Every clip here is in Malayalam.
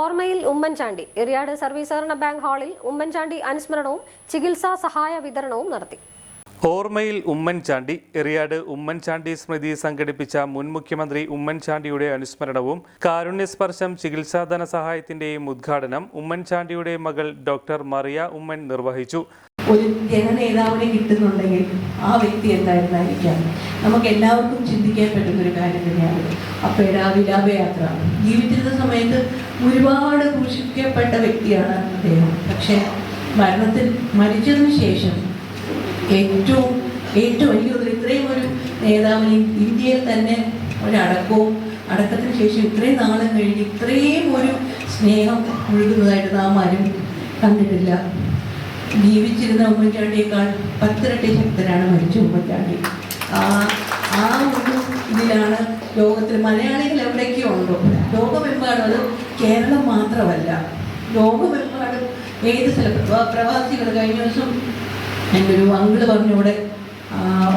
ഓർമ്മയിൽ ഉമ്മൻചാണ്ടി എറിയാട് സർവീസ് സഹകരണ ബാങ്ക് ഹാളിൽ ഉമ്മൻചാണ്ടി അനുസ്മരണവും ചികിത്സാ സഹായ വിതരണവും നടത്തി. ഓർമ്മയിൽ ഉമ്മൻചാണ്ടി എറിയാട് ഉമ്മൻചാണ്ടി സ്മൃതി സംഘടിപ്പിച്ച മുൻ മുഖ്യമന്ത്രി ഉമ്മൻചാണ്ടിയുടെ അനുസ്മരണവും കാരുണ്യസ്പർശം ചികിത്സാധന സഹായത്തിന്റെയും ഉദ്ഘാടനം ഉമ്മൻചാണ്ടിയുടെ മകൾ ഡോക്ടർ മറിയ ഉമ്മൻ നിർവഹിച്ചു. ഒരു ജനനേതാവിനെ കിട്ടുന്നുണ്ടെങ്കിൽ ആ വ്യക്തി എന്തായിരുന്നായിരിക്കാം? നമുക്ക് എല്ലാവർക്കും ചിന്തിക്കാൻ പറ്റുന്ന ഒരു കാര്യം തന്നെയാണ്. അപ്പയുടെ ആ വിലാപയാത്ര ജീവിച്ചിരുന്ന സമയത്ത് ഒരുപാട് ക്രൂശിക്കപ്പെട്ട വ്യക്തിയാണ് അദ്ദേഹം. പക്ഷേ മരണത്തിൽ മരിച്ചതിന് ശേഷം ഏറ്റവും ഏറ്റവും എനിക്ക് ഇത്രയും ഒരു നേതാവിന് ഇന്ത്യയിൽ തന്നെ ഒരടക്കവും അടക്കത്തിന് ശേഷം ഇത്രയും നാളും കഴിഞ്ഞ് ഇത്രയും ഒരു സ്നേഹം ഒഴുകുന്നതായിട്ട് നാം ആരും കണ്ടിട്ടില്ല. ജീവിച്ചിരുന്ന ഉമ്മൻചാണ്ടിയേക്കാൾ പത്തിരട്ടി ശക്തരാണ് മരിച്ച ഉമ്മൻചാണ്ടി. ആ ആ ഒരു ഇതിലാണ് ലോകത്തിൽ മലയാളികൾ എവിടെയൊക്കെയോ ഉണ്ടോ. ലോകമെമ്പാടും അത് കേരളം മാത്രമല്ല. ലോകമെമ്പാടും ഏത് സ്ഥലത്ത് പ്രവാ- പ്രവാസികൾ കഴിഞ്ഞ ദിവസം എന്റെ ഒരു അങ്കിൾ പറഞ്ഞു ഇവിടെ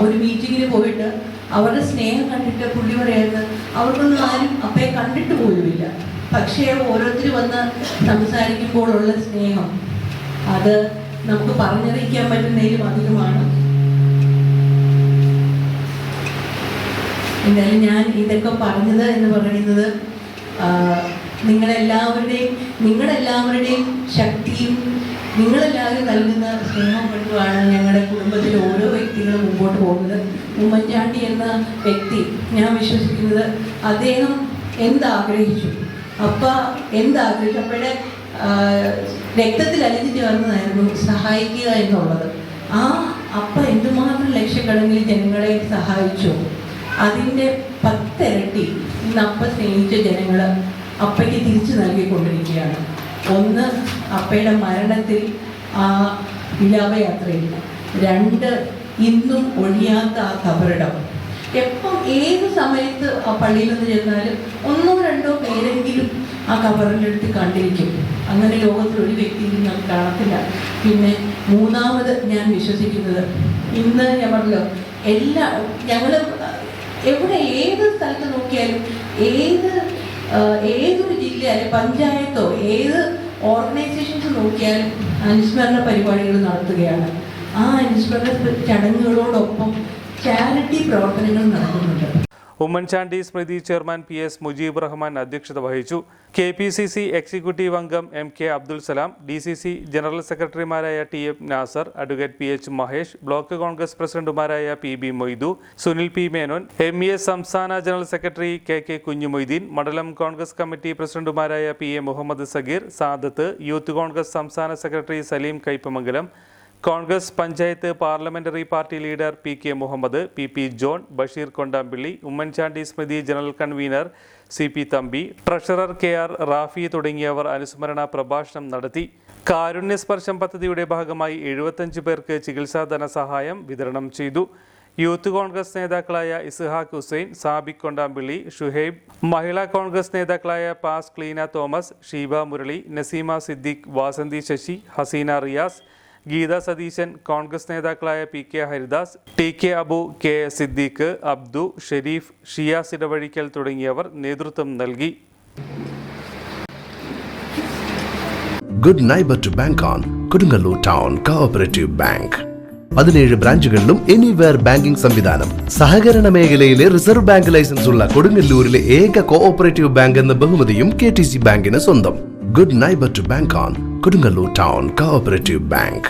ഒരു മീറ്റിങ്ങിന് പോയിട്ട് അവരുടെ സ്നേഹം കണ്ടിട്ട് പുള്ളി പറയുന്നത് അവർക്കൊന്നും ആരും അപ്പയെ കണ്ടിട്ട് പോലുമില്ല. പക്ഷേ ഓരോരുത്തർ വന്ന് സംസാരിക്കുമ്പോഴുള്ള സ്നേഹം അത് നമുക്ക് പറഞ്ഞറിയിക്കാൻ പറ്റുന്നതിലും അധികമാണ്. എന്തായാലും ഞാൻ ഇതൊക്കെ പറഞ്ഞത് എന്ന് പറയുന്നത് നിങ്ങളെല്ലാവരുടെയും നിങ്ങളെല്ലാവരുടെയും ശക്തിയും നിങ്ങളെല്ലാവരും നൽകുന്ന സ്നേഹം കൊണ്ടുമാണ് ഞങ്ങളുടെ കുടുംബത്തിലെ ഓരോ വ്യക്തികളും മുമ്പോട്ട് പോകുന്നത്. ഉമ്മൻചാണ്ടി എന്ന വ്യക്തി ഞാൻ വിശ്വസിക്കുന്നത് അദ്ദേഹം എന്താഗ്രഹിച്ചു? അപ്പ എന്താഗ്രഹിച്ചു? അപ്പോഴേ രക്തത്തിൽ അലിഞ്ഞിട്ട് വന്നതായിരുന്നു സഹായിക്കുക എന്നുള്ളത്. ആ അപ്പ എന്തുമാത്രം ലക്ഷക്കണക്കിന് ജനങ്ങളെ സഹായിച്ചു? അതിന്റെ പത്തിരട്ടി ഇന്ന് അപ്പ സ്നേഹിച്ച ജനങ്ങൾ അപ്പയ്ക്ക് തിരിച്ചു നൽകിക്കൊണ്ടിരിക്കുകയാണ്. ഒന്ന് അപ്പയുടെ മരണത്തിൽ ആ വിലാപയാത്രയില്ല രണ്ട് ഇന്നും ഒഴിയാത്ത ആ കബറിടം. എപ്പം ഏത് സമയത്ത് ആ പള്ളിയിൽ നിന്ന് ചെന്നാലും ഒന്നോ രണ്ടോ പേരെങ്കിലും ആ കബറിലെടുത്ത് കണ്ടിരിക്കും. അങ്ങനെ ലോകത്തിൽ ഒരു വ്യക്തിയും നാം കാണത്തില്ല. പിന്നെ മൂന്നാമത് ഞാൻ വിശ്വസിക്കുന്നത് ഇന്ന് ഞാൻ പറഞ്ഞല്ലോ എല്ലാ ഞങ്ങൾ എവിടെ ഏത് സ്ഥലത്ത് നോക്കിയാലും ഏത് ഏതൊരു ജില്ല പഞ്ചായത്തോ ഏത് ഓർഗനൈസേഷൻസ് നോക്കിയാലും അനുസ്മരണ പരിപാടികൾ നടത്തുകയാണ്. ആ അനുസ്മരണ ചടങ്ങുകളോടൊപ്പം ചാരിറ്റി പ്രവർത്തനങ്ങൾ നടക്കുന്നുണ്ട്. ഉമ്മൻചാണ്ടി സ്മൃതി chairman P S Mujeeb Rahman അധ്യക്ഷത വഹിച്ചു. K P C C executive അംഗം M K Abdul Salam D C C general സെക്രട്ടറിമാരായ T M Nasar advocate P H Mahesh block Congress പ്രസിഡന്റുമാരായ P B Moidu Sunil P Menon M E S സംസ്ഥാന general secretary K K Kunjumoideen മണ്ഡലം കോൺഗ്രസ് കമ്മിറ്റി പ്രസിഡന്റുമാരായ P A Muhammad Sageer Sadath youth Congress സംസ്ഥാന secretary Saleem Kaipamangalam Congress panchayat parliamentary party leader P K Muhammad P P John Basheer Kondampilly Oommen Chandy സ്മൃതി general convener C P Thampi treasurer K R Rafi തുടങ്ങിയവർ അനുസ്മരണ പ്രഭാഷണം നടത്തി. കാരുണ്യസ്പർശം പദ്ധതിയുടെ ഭാഗമായി എഴുപത്തഞ്ച് പേർക്ക് ചികിത്സാ ധനസഹായം വിതരണം ചെയ്തു. യൂത്ത് കോൺഗ്രസ് നേതാക്കളായ ഇസ്ഹാഖ് ഹുസൈൻ സാബിക് കൊണ്ടാമ്പിള്ളി ഷുഹൈബ് മഹിളാ കോൺഗ്രസ് നേതാക്കളായ പാസ് ക്ലീന തോമസ് ഷീബ മുരളി നസീമ സിദ്ദിഖ് വാസന്തി ശശി ഹസീന റിയാസ് ഗീത സതീശൻ കോൺഗ്രസ് നേതാക്കളായ P K Haridas T K Abu K Siddique Abdu Sherif Shiyas Edavazhikkal തുടങ്ങിയവർ നേതൃത്വം നൽകി. Good neighbour to bank on Kodungallur town cooperative bank പതിനേഴ് ബ്രാഞ്ചുകളിലും എനിവെയർ ബാങ്കിംഗ് സംവിധാനം. സഹകരണ മേഖലയിലെ റിസർവ് ബാങ്ക് ലൈസൻസ് ഉള്ള കൊടുങ്ങല്ലൂരിലെ ഏക കോഓപ്പറേറ്റീവ് ബാങ്ക് എന്ന ബഹുമതിയും കെ ടി സി ബാങ്കിന് സ്വന്തം. Good neighbour to bank on Kodungallur town cooperative bank